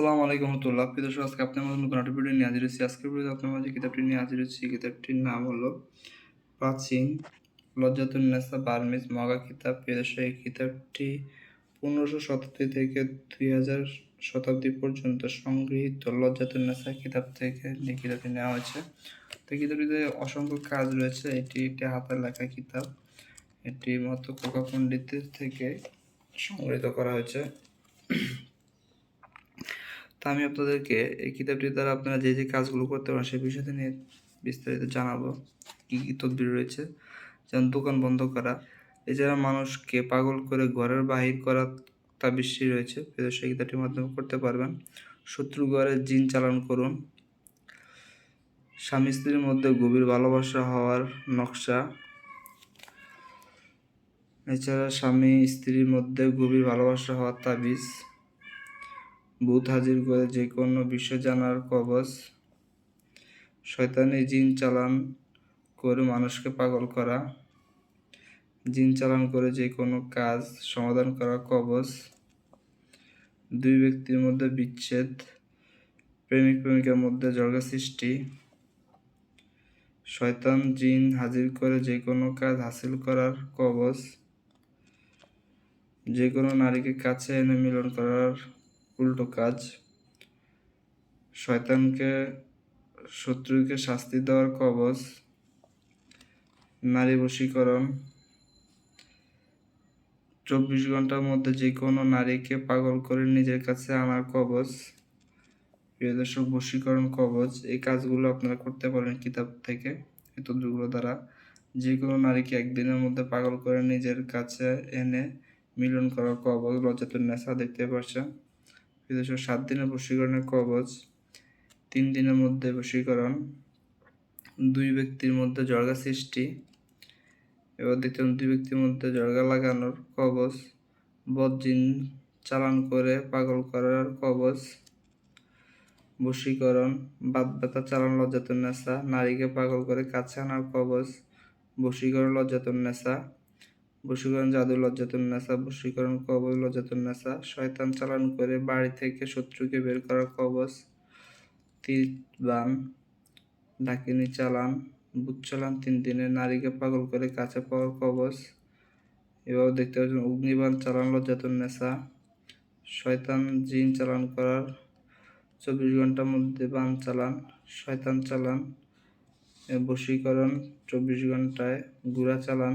আসসালামু আলাইকুম রহমতুল্লাহ। প্রিয় দর্শক, আজকে আপনার মাঝে নতুন একটা ভিডিও নিয়ে হাজির হচ্ছি আজকের ভিডিওতে আপনার মাঝে কিতাবটি নিয়ে হাজির হচ্ছি কিতাবটির নাম হলো প্রাচীন লজ্জাতুন্নেসা বার্মিজ মগা কিতাব। প্রিয় দর্শক, এই কিতাবটি পনেরোশো শতাব্দী থেকে দুই হাজার শতাব্দী পর্যন্ত সংগৃহীত লজ্জাতুন্নেসা কিতাব থেকে এই কিতাবটি নেওয়া হয়েছে। তো কিতাবটিতে অসংখ্য কাজ রয়েছে। এটি একটি হাতের লেখা কিতাব। এটি মতো কোকা পণ্ডিতের থেকে সংগৃহীত করা হয়েছে। তা আমি আপনাদেরকে এই কিতাবটির দ্বারা আপনারা যে যে কাজগুলো করতে পারেন সেই বিষয়টি নিয়ে বিস্তারিত জানাব। কী কী তদবির রয়েছে? যেমন দোকান বন্ধ করা, এছাড়া মানুষকে পাগল করে ঘরের বাহির করা তা বেশি রয়েছে। সেই কিতাবটির মাধ্যমে করতে পারবেন। শত্রু ঘরে জিন চালান করুন। স্বামী স্ত্রীর মধ্যে গভীর ভালোবাসা হওয়ার নকশা। এছাড়া স্বামী স্ত্রীর মধ্যে গভীর ভালোবাসা হওয়ার তাবিজ। ভূত হাজির করে যে কোনো বিষয় জানার কবচ শয়তানি জিন চালান করে মানুষকে পাগল করা, জিন চালান করে যে কোনো কাজ সমাধান করা কবচ দুই ব্যক্তির মধ্যে বিচ্ছেদ, প্রেমিক প্রেমিকার মধ্যে জর্গা সৃষ্টি, শয়তান জিন হাজির করে যে কোনো কাজ হাসিল করার কবচ যে কোনো নারীকে কাছে এনে মিলন করার উল্টো কাজ। শয়তানকে, শত্রুকে শাস্তি দেওয়ার কবচ নারী বশীকরণ। চব্বিশ ঘণ্টার মধ্যে যে কোনো নারীকে পাগল করে নিজের কাছে আনার কবচ প্রিয় দর্শক, বশীকরণ কবচ এই কাজগুলো আপনারা করতে পারেন কিতাব থেকে এই তথ্যগুলো দ্বারা। যে কোনো নারীকে একদিনের মধ্যে পাগল করে নিজের কাছে এনে মিলন করার কবচ লজ্জাতুন নেশা দেখতে পাচ্ছেন বিদেশ সাত দিনের বশীকরণের কবচ, তিন দিনের মধ্যে বশীকরণ, দুই ব্যক্তির মধ্যে জর্গা সৃষ্টি এবার দেখতে দুই ব্যক্তির মধ্যে জর্গা লাগানোর কবচ বদজিন চালান করে পাগল করার কবচ, বশীকরণ বাদ ব্যথা চালান লজ্জাতুন নেশা নারীকে পাগল করে কাছে আনার কবচ, বশীকরণ লজ্জাতুন নেশা বশীকরণ জাদু লজ্জাতুন নেশা বশীকরণ কবচ লজ্জাতুন নেশা শয়তান চালান করে বাড়ি থেকে শত্রুকে বের করার কবচ তীর বান, ডাকিনি চালান, বুট চালান, তিন দিনে নারীকে পাগল করে কাছে পাওয়ার কবচ এভাবে দেখতে পাচ্ছেন অগ্নিবান চালান লজ্জাতুন নেশা শয়তান জিন চালান করার চব্বিশ ঘণ্টার মধ্যে বান চালান, শয়তান চালান, বশীকরণ চব্বিশ ঘন্টায় গুড়া চালান